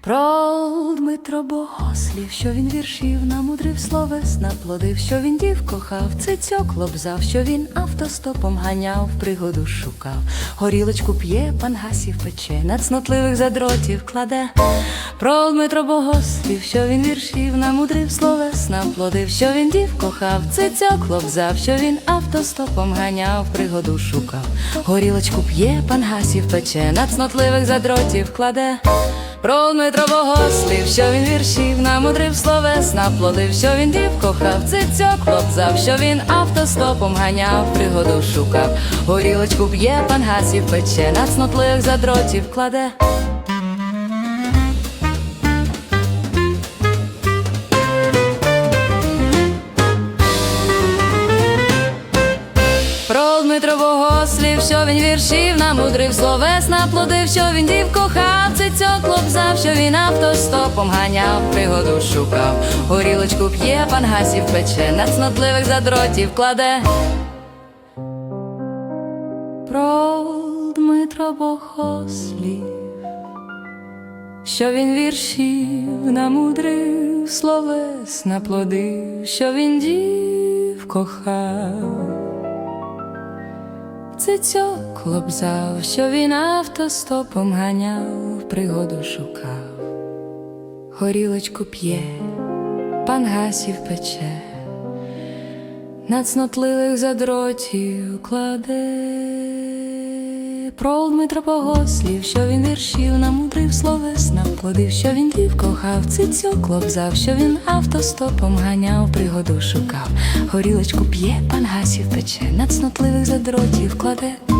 Pro Про Дмитро Богослів, що він віршів намудрив словес, наплодив, що він дів кохав, цицьок лобзав, що він автостопом ганяв, пригоду шукав, горілочку п'є, пангасів пече, над цнотливих задротів кладе. Про Дмитро Богослів, що він віршів намудрив словес, наплодив, що він дів кохав, цицьок лобзав, що він автостопом ганяв, пригоду шукав, горілочку п'є, пангасів пече, над цнотливих задротів кладе. Про Дмитро Богослів, що він віршів намудрив словес, наплодив, що він дів кохав, цицьок хлопцав, що він автостопом ганяв, пригоду шукав, горілочку б'є, пангасів пече, на цнотливих задротів кладе. Що він віршів намудрив словес, наплодив, що він дів кохав, цицьок лобзав, що він автостопом ганяв, пригоду шукав, горілочку п'є, пангасів пече, на цнотливих задротів кладе. Про Дмитро Богослів, що він віршів намудрив, словес наплодив, що він дів кохав. Цицьок лобзав, що він автостопом ганяв, пригоду шукав, горілочку п'є, пангасів пече, на цнотливих задротів кладе. Про Дмитра Богослів, що він віршів намудрив словесна плодив, що він дів кохав, цицьок лобзав, що він автостопом ганяв, пригоду шукав, горілочку п'є, пангасів пече, на снотливих задротів кладе.